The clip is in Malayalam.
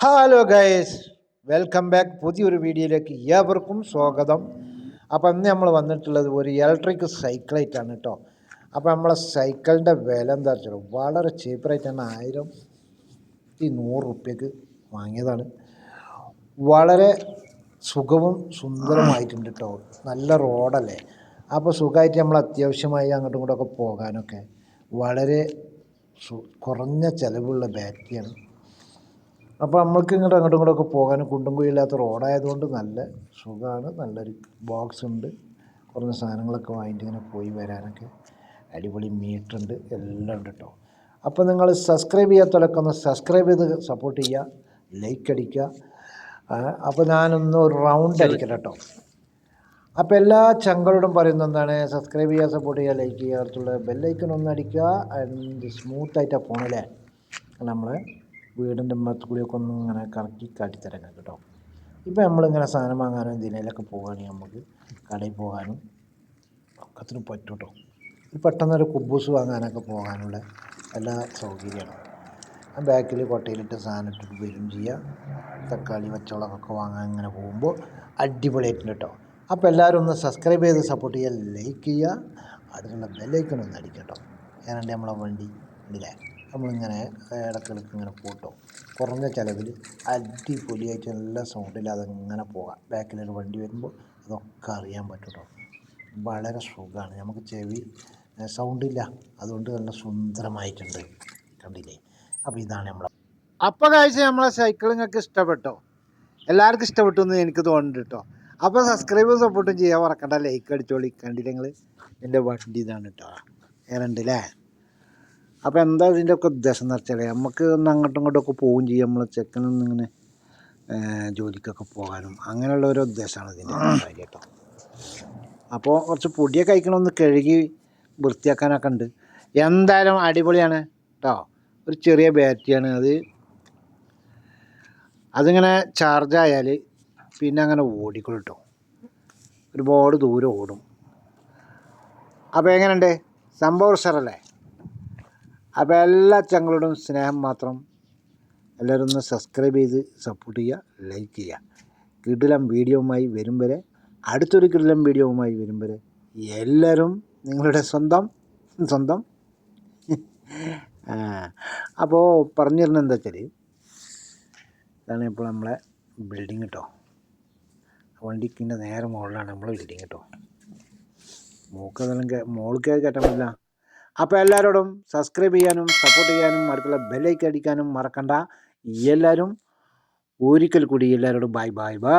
ഹലോ ഗൈസ് വെൽക്കം ബാക്ക് പുതിയൊരു വീഡിയോയിലേക്ക് ഏവർക്കും സ്വാഗതം. അപ്പോൾ ഇന്ന് നമ്മൾ വന്നിട്ടുള്ളത് ഒരു ഇലക്ട്രിക് സൈക്കിളായിട്ടാണ് കേട്ടോ അപ്പോൾ നമ്മളെ സൈക്കിളിന്റെ വില എന്താ വെച്ചാൽ വളരെ ചീപ്പറായിട്ടാണ് ആയിരം ഈ നൂറ് റുപ്യക്ക് വാങ്ങിയതാണ്. വളരെ സുഖവും സുന്ദരമായിട്ടുണ്ട് കേട്ടോ നല്ല റോഡല്ലേ അപ്പോൾ സുഖമായിട്ട് നമ്മൾ അത്യാവശ്യമായി അങ്ങോട്ടും ഇങ്ങോട്ടൊക്കെ പോകാനൊക്കെ വളരെ കുറഞ്ഞ ചിലവുള്ള ബാറ്ററിയാണ് അപ്പോൾ നമ്മൾക്ക് ഇങ്ങോട്ട് അങ്ങോട്ടും ഇങ്ങോട്ടൊക്കെ പോകാനും കുണ്ടും കുഴിയില്ലാത്ത റോഡായതുകൊണ്ട് നല്ല സുഖമാണ് നല്ലൊരു ബോക്സ് ഉണ്ട്. കുറഞ്ഞ സാധനങ്ങളൊക്കെ വാങ്ങിയിട്ട് ഇങ്ങനെ പോയി വരാനൊക്കെ അടിപൊളി മീറ്റർ ഉണ്ട്. എല്ലാം ഉണ്ട് കേട്ടോ അപ്പോൾ നിങ്ങൾ സബ്സ്ക്രൈബ് ചെയ്യാത്തവരൊക്കെ ഒന്ന് സബ്സ്ക്രൈബ് ചെയ്ത് സപ്പോർട്ട് ചെയ്യുക ലൈക്ക് അടിക്കുക. അപ്പോൾ ഞാനൊന്ന് ഒരു റൗണ്ട് അടിക്കട്ടെ കേട്ടോ അപ്പോൾ എല്ലാ ചങ്കളോടും പറയുന്നത് എന്താണ്? സബ്സ്ക്രൈബ് ചെയ്യുക സപ്പോർട്ട് ചെയ്യുക ലൈക്ക് ചെയ്യുക അടുത്തുള്ള ബെല്ലൈക്കൺ ഒന്ന് അടിക്കുക ആൻഡ് സ്മൂത്തായിട്ടാണ് പോണല്ലേ? നമ്മൾ വീടിന്റെ മത്ത് കൂടിയൊക്കെ ഒന്ന് ഇങ്ങനെ കറക്കി കാട്ടിത്തരാൻ കേട്ടോ. ഇപ്പോൾ നമ്മളിങ്ങനെ സാധനം വാങ്ങാനും ഇതിനേലൊക്കെ പോകുകയാണെങ്കിൽ നമുക്ക് കടയിൽ പോകാനും ഒക്കത്തിന് പറ്റും കേട്ടോ. പെട്ടെന്നൊരു കുബൂസ് വാങ്ങാനൊക്കെ പോകാനുള്ള എല്ലാ സൗകര്യമാണ് ആ ബാക്കിൽ കൊട്ടയിലിട്ട് സാധനം ഇട്ടിട്ട് വരും ചെയ്യാം തക്കാളി പച്ചവളമൊക്കെ വാങ്ങാൻ ഇങ്ങനെ പോകുമ്പോൾ അടിപൊളിയായിട്ടുണ്ട് കേട്ടോ. അപ്പോൾ എല്ലാവരും ഒന്ന് സബ്സ്ക്രൈബ് ചെയ്ത് സപ്പോർട്ട് ചെയ്യുക ലൈക്ക് ചെയ്യുക. അടുത്തുള്ള ബെല്ലൈക്കൺ ഒന്ന് അടിക്കട്ടോ കേട്ടോ. ഞാനുണ്ട് നമ്മളെ വണ്ടി ഉണ്ടല്ലേ? നമ്മളിങ്ങനെ ഇടക്കിടക്ക് ഇങ്ങനെ പോട്ടോ കുറഞ്ഞ ചിലവിൽ അടിപൊളിയായിട്ട് നല്ല സൗണ്ടിൽ അതങ്ങനെ പോകാം. ബാക്കിലൊരു വണ്ടി വരുമ്പോൾ അതൊക്കെ അറിയാൻ പറ്റും വളരെ സുഖമാണ് നമുക്ക് ചെവി സൗണ്ടില്ല അതുകൊണ്ട് നല്ല സുന്ദരമായിട്ടുണ്ട്. കണ്ടില്ലേ? അപ്പോൾ ഇതാണ് നമ്മളെ അപ്പോൾ കാഴ്ച നമ്മളെ സൈക്കിൾ നിങ്ങൾക്ക് ഇഷ്ടപ്പെട്ടോ? എല്ലാവർക്കും ഇഷ്ടപ്പെട്ടു എന്ന് എനിക്ക് തോന്നുന്നുണ്ട് കേട്ടോ അപ്പോൾ സബ്സ്ക്രൈബും സപ്പോർട്ടും ചെയ്യാൻ മറക്കണ്ട. ലൈക്ക് അടിച്ചോളി. കണ്ടില്ലെങ്കിൽ എന്റെ വണ്ടി ഇതാണ് കേട്ടോ അല്ലേ അപ്പോൾ എന്താ ഇതിന്റെ ഒക്കെ ഉദ്ദേശം എന്ന് വെച്ചാൽ നമുക്ക് ഒന്ന് അങ്ങോട്ടും ഇങ്ങോട്ടും ഒക്കെ പോവുകയും ചെയ്യാം. നമ്മൾ ചെക്കനൊന്നും ഇങ്ങനെ ജോലിക്കൊക്കെ പോകാനും അങ്ങനെയുള്ള ഒരു ഉദ്ദേശമാണ് ഇതിന്റെ കാര്യം കേട്ടോ അപ്പോൾ കുറച്ച് പൊടിയൊക്കെ കഴിക്കണമെന്ന് കഴുകി വൃത്തിയാക്കാനൊക്കെ ഉണ്ട്. എന്തായാലും അടിപൊളിയാണ് കേട്ടോ ഒരു ചെറിയ ബാറ്ററിയാണ് അത്. അതിങ്ങനെ ചാർജ് പിന്നെ അങ്ങനെ ഓടിക്കൊള്ളു കേട്ടോ ഒരുപാട് ദൂരം ഓടും. അപ്പോൾ എങ്ങനെയുണ്ട്? സംഭവം ഉഷാറല്ലേ അപ്പോൾ എല്ലാ ചങ്ങളോടും സ്നേഹം മാത്രം എല്ലാവരും ഒന്ന് സബ്സ്ക്രൈബ് ചെയ്ത് സപ്പോർട്ട് ചെയ്യുക ലൈക്ക് ചെയ്യുക. കിടിലം വീഡിയോവുമായി വരും വരെ അടുത്തൊരു കിടിലം വീഡിയോവുമായി വരും വരെ എല്ലാവരും നിങ്ങളുടെ സ്വന്തം സ്വന്തം. അപ്പോൾ പറഞ്ഞു തരുന്നത് എന്താ വെച്ചാൽ ഇതാണ് ഇപ്പോൾ നമ്മളെ ബിൽഡിങ് കേട്ടോ വണ്ടിക്കിന്റെ നേരെ മുകളിലാണ് നമ്മളെ ബിൽഡിങ് കേട്ടോ മൂക്കതെല്ലാം മോൾക്ക് കയറ്റാൻ പറ്റില്ല. അപ്പോൾ എല്ലാവരോടും സബ്സ്ക്രൈബ് ചെയ്യാനും സപ്പോർട്ട് ചെയ്യാനും അടുത്തുള്ള ബെല്ലൈക്ക് അടിക്കാനും മറക്കണ്ട. എല്ലാവരും ഒരിക്കൽ കൂടി എല്ലാവരോടും ബൈ ബൈ ബൈ